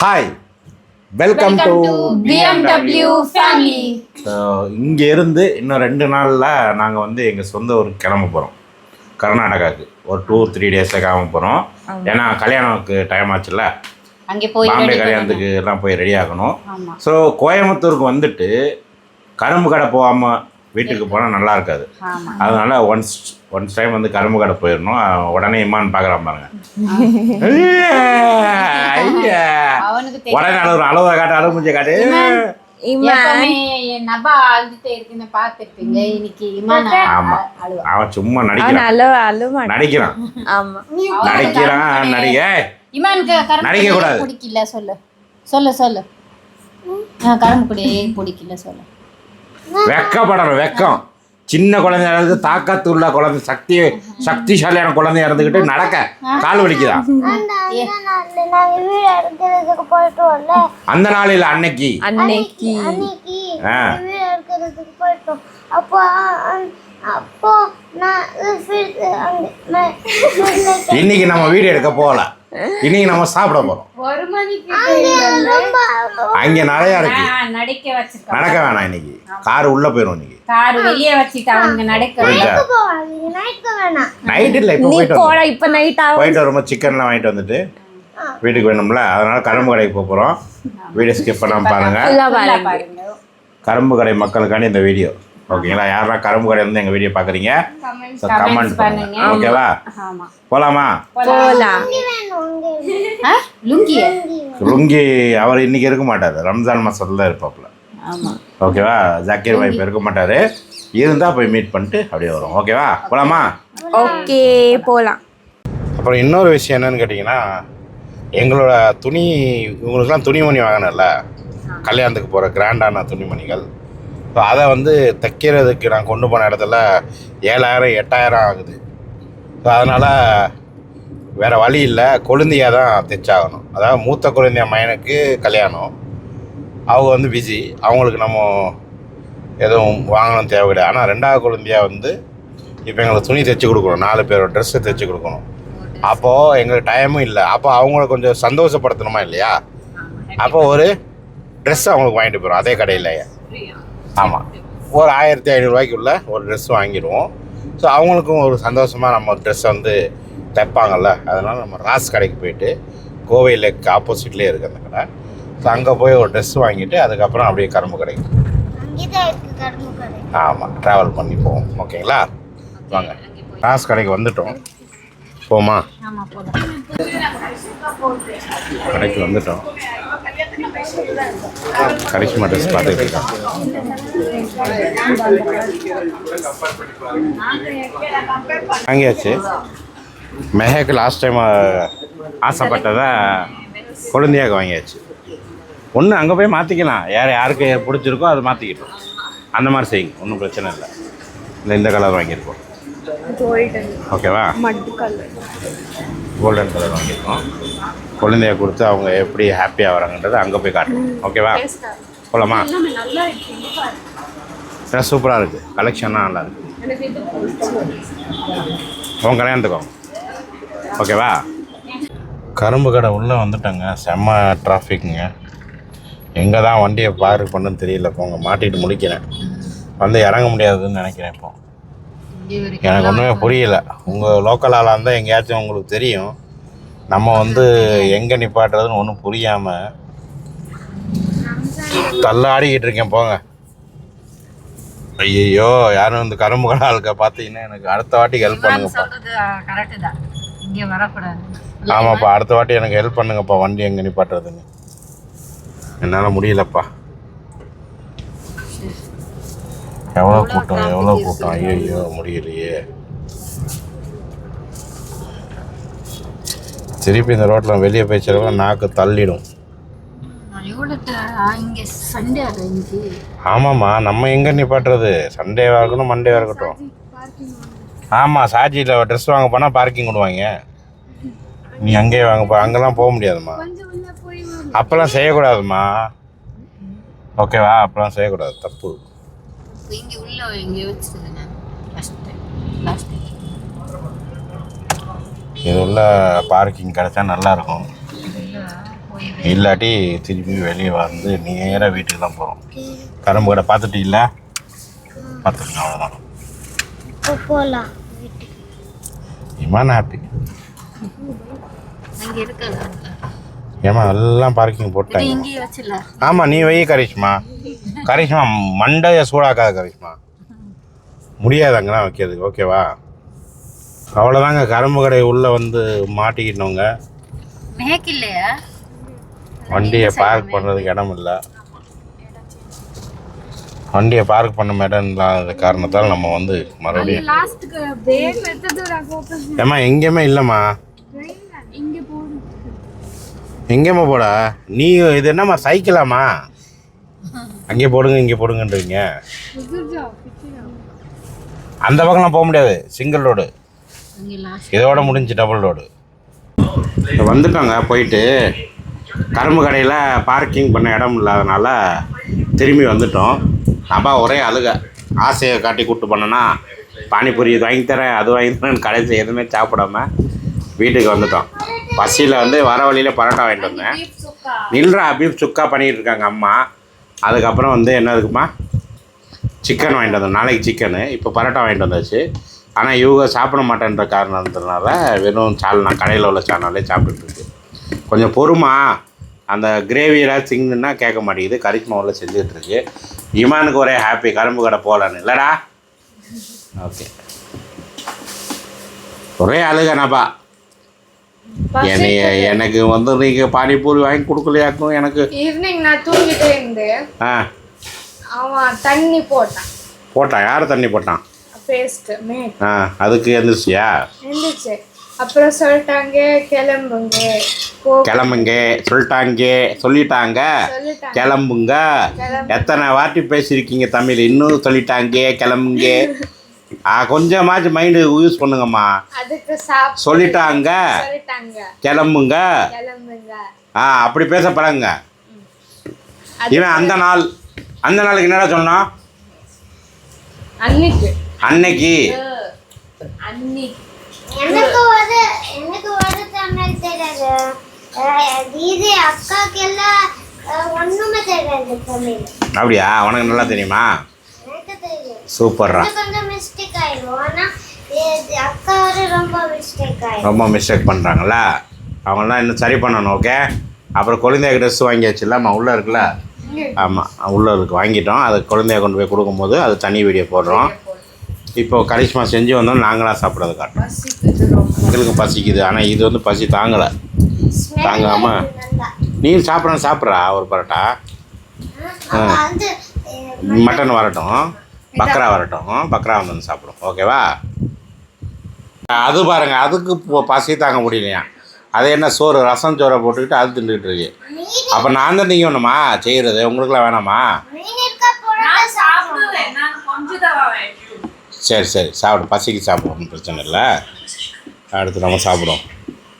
Hi welcome to BMW family. இங்கே இருந்து இன்னும் ரெண்டு நாளில் நாங்கள் வந்து எங்கள் சொந்த ஊருக்கு கிளம்ப போகிறோம் கர்நாடகாவுக்கு ஒரு டூ த்ரீ டேஸில் கிளம்ப போகிறோம் ஏன்னா கல்யாணத்துக்கு டைம் ஆச்சுல்ல? அங்கே போய் பாம்பே கல்யாணத்துக்கு எல்லாம் போய் ரெடி ஆகணும். ஸோ கோயம்புத்தூருக்கு வந்துட்டு கரும்பு கடை போகாமல் வீட்டுக்கு போனால் நல்லா இருக்காது. அதனால ஒன்ஸ் ஒன்ஸ் டைம் வந்து கரும்பு கடை போயிடணும் உடனே இம்மான்னு பார்க்குறான் பாருங்க. உடனே அளவு அளவு காட்டு அளவு முடிஞ்ச காட்டு. அவன் சும்மா நடிக்கிறான். நடிக்கிறான். ஆமா. நடிக்கிறான் நடிக. நடிக்க கூடாது. குடி பிடிக்கல சொல்லு. சொல்லு சொல்லு. கரும்பு குடி பிடிக்கல சொல்லு. வெக்கப்படணும் வெக்கம். சின்ன குழந்தையா இருந்து தாக்கத்து உள்ள குழந்தை சக்தி சக்திசாலியான குழந்தையா இருந்துகிட்டு நடக்க கால் வலிக்குதான் வீடு அந்த நாளில் அன்னைக்கு? அன்னைக்கு. அன்னைக்கு. வீடு வீடு இன்னைக்கு நம்ம வீடியோ எடுக்க போகல இன்னைக்கு நம்ம சாப்பிட போறோம். அங்க நிறையா இருக்கு. நடிக்க வேணாம் இன்னைக்கு. கார் உள்ள போயிடும் இன்னைக்கு. கார் வெளியே வச்சுட்டு அவனுங்க நடக்க நைட் இல்லை இப்போ போயிட்டு. இப்ப நைட் ஆகும். போயிட்டு வரும்போது சிக்கன்லாம் வாங்கிட்டு வந்துட்டு வீட்டுக்கு வேணும்ல அதனால கரும்பு கடைக்கு போக போகிறோம் வீடியோ ஸ்கிப் பண்ணாம பாருங்க. கரும்பு கடை மக்களுக்காண்டி இந்த வீடியோ. ஓகேங்களா? யாரெல்லாம் கரும்பு கடை வந்து எங்கள் வீடியோ பார்க்குறீங்க Comments கமெண்ட் பண்ணுங்க. ஓகேவா? போலாம்? லுங்கிய? லுங்கி. அவர் இன்னைக்கு இருக்க மாட்டார். ரம்ஜான் மாசத்துல தான் இருப்பாப்புல. ஆமா. ஓகேவா? ஜாக்கீர் பாய் இப்போ இருக்க மாட்டார். இருந்தால் போய் மீட் பண்ணிட்டு அப்படியே வரும் ஓகேவா? போகலாமா ஓகே போலாம். அப்புறம் இன்னொரு விஷயம் என்னன்னு கேட்டிங்கன்னா எங்களோட துணி இவங்களுக்குலாம் துணிமணி வாங்கினேன்ல கல்யாணத்துக்கு போகிற கிராண்டான துணிமணிகள். ஸோ அதை வந்து தைக்கிறதுக்கு நான் கொண்டு போன இடத்துல ஏழாயிரம் எட்டாயிரம் ஆகுது. ஸோ அதனால் வேறு வழி இல்லை. கொழுந்தியாக தான் தைச்சாகணும். அதாவது மூத்த குழந்தைய மயனுக்கு கல்யாணம். அவங்க வந்து பிஸி அவங்களுக்கு நம்ம எதுவும் வாங்கணும் தேவை கிடையாது. ஆனால் ரெண்டாவது குழந்தையாக வந்து இப்போ எங்களுக்கு துணி தைச்சி கொடுக்கணும். நாலு பேரோட ட்ரெஸ்ஸு தைச்சி கொடுக்கணும். அப்போது எங்களுக்கு டைமும் இல்லை. அப்போ அவங்கள கொஞ்சம் சந்தோஷப்படுத்தணுமா இல்லையா? அப்போ ஒரு ட்ரெஸ் அவங்களுக்கு வாங்கிட்டு போயிடும். அதே கடையிலேயே. ஆமாம் ஒரு ஆயிரத்தி ஐநூறுரூவாய்க்குள்ள ஒரு ட்ரெஸ் வாங்கிடுவோம். ஸோ அவங்களுக்கும் ஒரு சந்தோஷமாக நம்ம ட்ரெஸ் வந்து தைப்பாங்கல்ல. அதனால் நம்ம ராஸ் கடைக்கு போயிட்டு கோவை லேக் ஆப்போசிட்லேயே இருக்குது அந்த கடை. ஸோ அங்கே போய் ஒரு ட்ரெஸ் வாங்கிட்டு அதுக்கப்புறம் அப்படியே கரும்பு கடைக்கு. ஆமாம் ட்ராவல் பண்ணி போவோம். ஓகேங்களா வாங்க. ராஸ் கடைக்கு வந்துட்டோம். போமா? ஆமா போலாம் கடைக்கு வந்துட்டோம். கரிஷ்மா ட்ரெஸ் பார்த்துட்டு இருக்கோம். வாங்கியாச்சு. மெஹேக்கு லாஸ்ட் டைம் ஆசைப்பட்டதை குழந்தையாக வாங்கியாச்சு. ஒன்று அங்கே போய் மாற்றிக்கலாம் யார் யாருக்கு பிடிச்சிருக்கோ அதை மாற்றிக்கிட்டோம் அந்த மாதிரி செய்யுங்க. ஒன்றும் பிரச்சனை இல்லை. இந்த இந்த கலர் வாங்கியிருக்கோம். ஓகேவா மட்டு கலர் கோல்டன் கலர் வாங்கியிருக்கோம். குழந்தைய கொடுத்து அவங்க எப்படி ஹாப்பியாக வராங்கன்றதை அங்கே போய் காட்டணும் ஓகேவா போகலாமா ட்ரெஸ் சூப்பராக இருக்குது கலெக்ஷன்லாம் நல்லா இருக்குது உன் கல்யாணத்துக்கும் ஓகேவா கரும்பு கடை உள்ளே வந்துட்டேங்க. செம்ம டிராஃபிக்குங்க எங்கே தான் வண்டியை பார்க் பண்ணுன்னு தெரியல. போங்க மாட்டிட்டு முடிக்கிறேன் வந்து இறங்க முடியாதுன்னு நினைக்கிறேன் இப்போ. எனக்கு ஒன்றுமே புரியல. உங்கள் லோக்கல் ஆளாக இருந்தால் எங்கேயாச்சும் உங்களுக்கு தெரியும். நம்ம வந்து எங்கே நிப்பாட்டுறதுன்னு ஒன்றும் புரியாமல் தள்ளாடிக்கிட்டு இருக்கேன். போங்க. ஐயோ யாரும் இந்த கரும்பு கடை ஆளுக்க பார்த்தீங்கன்னா எனக்கு அடுத்த வாட்டிக்கு ஹெல்ப் பண்ணுங்கப்பா. ஆமாப்பா அடுத்த வாட்டி எனக்கு ஹெல்ப் பண்ணுங்கப்பா வண்டி எங்கே நிப்பாட்டுறதுன்னு. என்னால் முடியலப்பா. எவ்வளோ கூட்டம் எவ்வளோ கூட்டம்? ஐயோ முடியலையே. திருப்பி இந்த ரோட்டில் வெளியே போய்ச்சிருக்க நாக்கு தள்ளிடும். ஆமாம்மா நம்ம எங்கே நிப்பாட்டுறது? சண்டேவாக இருக்கட்டும் மண்டேவாக இருக்கட்டும். ஆமாம் சாஜியில் ட்ரெஸ் வாங்க போனால் பார்க்கிங் விடுவாங்க. நீ அங்கேயே வாங்கப்பா அங்கெல்லாம் போக முடியாதும்மா. அப்போல்லாம் செய்யக்கூடாதும்மா. ஓகேவா? அப்போல்லாம் செய்யக்கூடாது தப்பு. இங்க உள்ள இங்க வச்சிருக்கேன் நான் லாஸ்ட் டைம் லாஸ்ட் டைம் இது உள்ள பார்க்கிங் கிடைச்சா நல்லா இருக்கும் இல்லாட்டி திருப்பி வெளியே வந்து நேராக வீட்டுக்கு தான் போகிறோம் கரும்பு கடை பார்த்துட்டீங்களா பார்த்துருங்க அவ்வளோதான் இப்போ போலாம் இமான் ஹாப்பி ஏமா எல்லாம் பார்க்கிங் போட்டாங்க ஆமாம் நீ வை கரிஷ்மா. கரிஷ்மா மண்டைய சூடாக்காத கரிஷ்மா முடியாது அங்கெல்லாம் வைக்கிறதுக்கு. ஓகேவா? அவ்வளோதாங்க கரும்பு கடை உள்ளே வந்து மாட்டிக்கிட்டோங்க வண்டியை பார்க் பண்ணுறதுக்கு இடம் இல்லை வண்டியை பார்க் பண்ண இடம் இல்லாத காரணத்தால் நம்ம வந்து மறுபடியும் ஏம்மா எங்கேயுமே இல்லைம்மா? எங்கேம்மா போட? நீ இது என்னம்மா சைக்கிளாம்மா? அங்கே போடுங்க இங்கே போடுங்கன்றீங்க. அந்த பக்கம்லாம் போக முடியாது. சிங்கிள் ரோடு இதோட முடிஞ்சு டபுள் ரோடு வந்துட்டோங்க போயிட்டு கரும்பு கடையில் பார்க்கிங் பண்ண இடம் இல்லாதனால திரும்பி வந்துட்டோம். அப்பா ஒரே அழுக. ஆசையை காட்டி கூப்பிட்டு பண்ணனா பானிபூரி இது வாங்கி தரேன் அது வாங்கி தரேன் கடைசி எதுவுமே சாப்பிடாம வீட்டுக்கு வந்துட்டோம். பசியில் வந்து வர வழியில் பரோட்டா வாங்கிட்டு வந்தேன். நில்றா பீஃப் சுக்கா பண்ணிகிட்டு இருக்காங்க அம்மா. அதுக்கப்புறம் வந்து என்ன இருக்குமா? சிக்கன் வாங்கிட்டு வந்தோம். நாளைக்கு சிக்கனு இப்போ பரோட்டா வாங்கிட்டு வந்தாச்சு. ஆனால் இவங்க சாப்பிட மாட்டேன்ற காரணத்தினால வெறும் சால்னா கடையில் உள்ள சால்னாலே சாப்பிட்டுருக்கு கொஞ்சம் பொறுமா. அந்த கிரேவியெல்லாம் சிங்குன்னா கேட்க மாட்டேங்குது. கரிஷ்மா உள்ள இமானுக்கு ஒரே ஹாப்பி கரும்பு கடை போகலான்னு. இல்லைடா. ஓகே ஒரே அழுகனப்பா என்னைய எனக்கு வந்து நீங்கள் பானிபூரி வாங்கி கொடுக்கலையாக்கும் எனக்கு ஈவினிங் நான் தூங்கிட்டே இருந்தேன் ஆ. அவன் தண்ணி போட்டான். போட்டான். யார் தண்ணி போட்டான்? பேஸ்ட் மேக் ஆ அதுக்கு எந்திரிச்சியா? இருந்துச்சு அப்புறம் சொல்லிட்டாங்க கிளம்புங்க. கிளம்புங்க. சொல்லிட்டாங்க. சொல்லிட்டாங்க. கிளம்புங்க. கிளம்பு. எத்தனை வாட்டி பேசியிருக்கீங்க தமிழ்? இன்னும் சொல்லிட்டாங்க. கிளம்புங்க. ஆ கொஞ்சமாச்சும் மைண்டு யூஸ் பண்ணுங்கம்மா. சொல்லிட்டாங்க. கிளம்புங்க. ஆ அப்படி பேச பழங்க இவன் அந்த நாள் அந்த நாளுக்கு என்னடா சொன்னான் அன்னைக்கு. அப்படியா? உனக்கு நல்லா தெரியும்? சூப்பர்ரா. ரொம்ப மிஸ்டேக் பண்ணுறாங்கல்ல அவங்களாம் இன்னும் சரி பண்ணணும் ஓகே அப்புறம் குழந்தைய ட்ரெஸ் வாங்கியாச்சுல்ல? அம்மா உள்ளே இருக்குல்ல? ஆமாம் உள்ளே இருக்கு. வாங்கிட்டோம். அது குழந்தைய கொண்டு போய் கொடுக்கும்போது அது தனி வீடியோ போடுறோம். இப்போ கரிஷ்மா செஞ்சு வந்தோம். நாங்களாக சாப்பிட்றது காட்டுறோம். எங்களுக்கு பசிக்குது. ஆனால் இது வந்து பசி தாங்கலை. Smell தாங்காம. வருது நல்லா. நீ சாப்பிட்ற சாப்பிட்றா ஒரு பரோட்டா? அஹ், மட்டன் வரட்டும். பக்ரா வரட்டும். பக்ரா வந்து சாப்பிடும். ஓகேவா அது பாருங்க அதுக்கு இப்போ பசி தாங்க முடியலையா? அது என்ன சோறு ரசம் சோறை போட்டுக்கிட்டு அது தின்னுக்கிட்டு இருக்கு. அப்போ நான் தான் திங்கணுமா செய்கிறது உங்களுக்குலாம் வேணாமா? சரி சரி சாப்பிடு. பசிக்கு சாப்பிடும் ஒன்றும் பிரச்சனை இல்லை. அடுத்து நம்ம சாப்பிடுவோம்.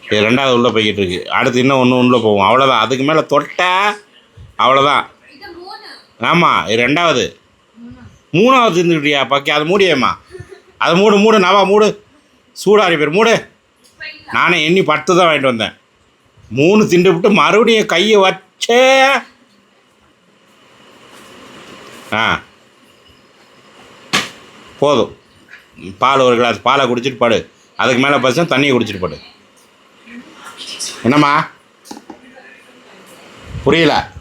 இது ரெண்டாவது உள்ளே போய்கிட்டு இருக்கு. அடுத்து இன்னும் ஒன்று உள்ளே போவோம். அவ்வளோதான் அதுக்கு மேலே தொட்ட அவ்வளோதான் ஆமாம் இது ரெண்டாவது. மூணாவது தின்னுக்கிட்டியா பக்கி அது மூடியேம்மா. அது மூடு மூடு நவா மூடு. சூடாரி பேர் மூடு. நானே எண்ணி பத்து தான் வாங்கிட்டு வந்தேன். மூணு திண்டு விட்டு மறுபடியும் கையை வச்சே. ஆ. போதும். பால் ஒரு கிளாஸ் பாலை குடிச்சிட்டு படு. அதுக்கு மேலே பசங்க தண்ணியை குடிச்சிட்டு படு. என்னம்மா? புரியல.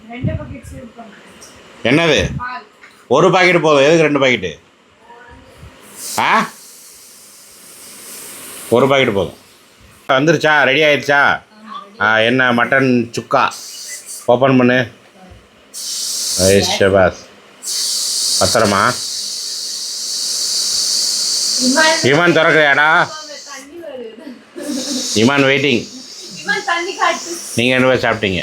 என்னது? ஒரு பாக்கெட் போதும். எதுக்கு ரெண்டு பாக்கெட்டு ஆ? ஒரு பாக்கெட் போதும். வந்துருச்சா? ரெடி ஆயிடுச்சா? என்ன மட்டன் சுக்கா? ஓப்பன் பண்ணு. ஷபாஸ். பத்திரமா? இமான் திறக்கிறியாடா இமான் வெயிட்டிங் நீங்கள் ரெண்டு பேர் சாப்பிட்டீங்க.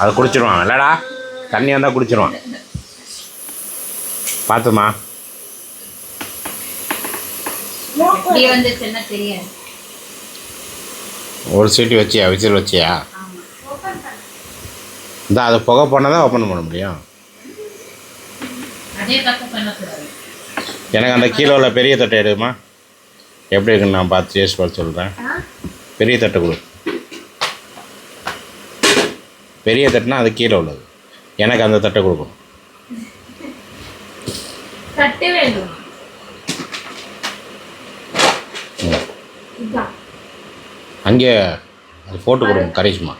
அதை குடிச்சிருவான். இல்லைடா. தண்ணி வந்தால் குடிச்சிருவான் பார்த்துமா ஒரு சீட்டு வச்சியா விசில் வச்சியா? இந்த அது புகை போனால் தான் ஓப்பன் பண்ண முடியும். எனக்கு அந்த கீழே உள்ள பெரிய தட்டை எடுமா? எப்படி இருக்குன்னு நான் பார்த்து டேஸ்ட் பார்த்து சொல்கிறேன் பெரிய தட்டை கொடு. பெரிய தட்டுனா அது கீழே உள்ளது. எனக்கு அந்த தட்டை கொடுக்கணும். தட்டு அங்கே அது போட்டு கொடுங்க கரிஷ்மா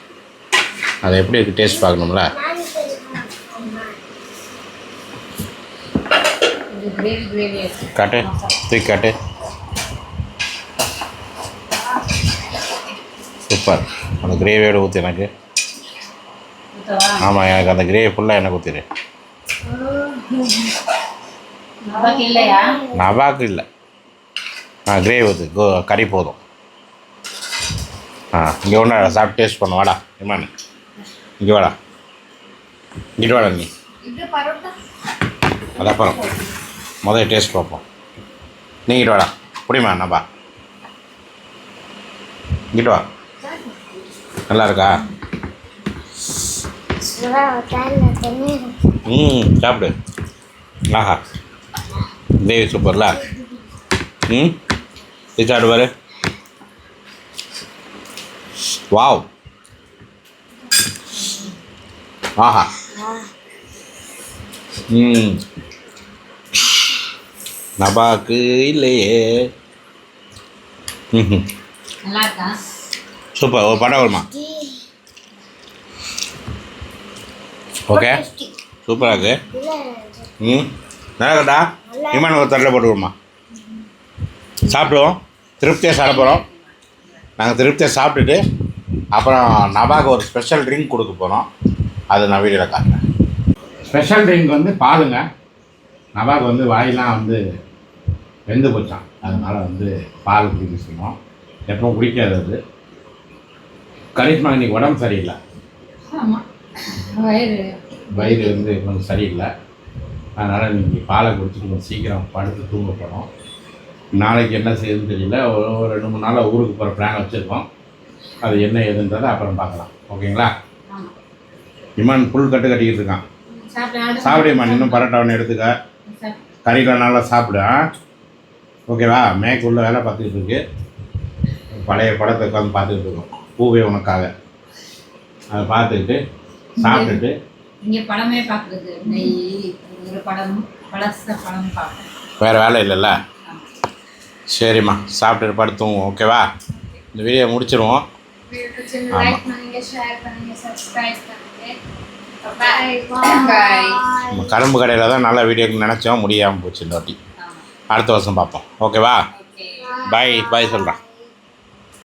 அதை எப்படி இருக்கு டேஸ்ட் பார்க்கணும்ல? காட்டு தூக்கி காட்டு. சூப்பர். அந்த கிரேவியோட ஊற்று எனக்கு. ஆமாம் எனக்கு அந்த கிரேவி ஃபுல்லாக எனக்கு ஊற்றிடு நவாக்கு இல்லை. ஆ கிரேவி ஊற்று கோ கறி போதும். ஆ இங்கே ஒன்று சாப்பிட்டு டேஸ்ட் பண்ண வாடா இமான் இங்கே வாடா. இங்கிட்டு வாடா நீ. இது பரோட்டா. அது அப்புறம். முதல்ல டேஸ்ட் பார்ப்போம். நீ இங்கிட்டு வாடா. புடிமா நபா இங்கிட்டு வா. நல்லா இருக்கா? ம் சாப்பிடு. ஆஹா. தேவி சூப்பர்ல. ம் இது சாப்பிடு பாரு. வாவ். ஆஹா. ம். நபாக்கு இல்லையே. ம் சூப்பர். ஒரு படம் வருமா? ஓகே சூப்பராக இருக்குது ம். நல்லா இருக்கட்டா இமான் ஒரு தட்டில் போட்டுக்கோமா சாப்பிடுவோம். திருப்தியாக சாப்பிட போகிறோம் நாங்கள் திருப்தியாக சாப்பிட்டுட்டு அப்புறம் நபாக்கு ஒரு ஸ்பெஷல் ட்ரிங்க் கொடுக்க போகிறோம் அது நான் வீடியோவில் காட்டுறேன். ஸ்பெஷல் ட்ரிங்க் வந்து பாலுங்க நபாக்கு வந்து வாயெல்லாம் வந்து வெந்து போச்சான் அதனால் வந்து பால் குடிக்க எப்பவும் குடிக்காது அது கரிஷ்மா இன்னைக்கு உடம்பு சரியில்லை. ஆமா. வயிறு. வயிறு வந்து கொஞ்சம் சரியில்லை. அதனால் இன்னைக்கு பாலை குடிச்சிட்டு கொஞ்சம் சீக்கிரம் படுத்து தூங்க போகிறோம் நாளைக்கு என்ன செய்யுதுன்னு தெரியல. ஒரு ரெண்டு மூணு நாளாக ஊருக்கு போகிற பிளான் வச்சுருக்கோம். அது என்ன ஏதுன்றதை அப்புறம் பார்க்கலாம். ஓகேங்களா? இமான் புல் கட்டு கட்டிக்கிட்டு இருக்கான். சாப்பிட்டு சாப்பிடு இமான். இன்னும் பரோட்டா ஒன்று எடுத்துக்க. கறியில் நல்லா சாப்பிடு? ஓகேவா? மேற்கு உள்ள வேலை பார்த்துக்கிட்டு இருக்கு. பழைய படத்தை உட்காந்து பார்த்துக்கிட்டு இருக்கோம். பூவே உனக்காக. அதை பார்த்துக்கிட்டு சாப்பிட்டுட்டு. இங்க படமே பார்க்குறது நெய் ஒரு படம் பழச படம் பார்ப்பேன் வேறு வேலை இல்லைல்ல? சரிம்மா சாப்பிட்டுட்டு படுத்துவோம் ஓகேவா? இந்த வீடியோ முடிச்சிருவோம். ஆமா. லைக் பண்ணுங்க ஷேர் பண்ணுங்க சப்ஸ்கிரைப் பண்ணுங்க. பாய் பாய் நம்ம கரும்பு கடையில் தான் நல்ல வீடியோக்கு நினச்சோம் முடியாமல் போச்சு இந்த வாட்டி. அடுத்த வருஷம் பார்ப்போம் ஓகேவா? ஓகே பாய் பாய் சொல்கிறேன்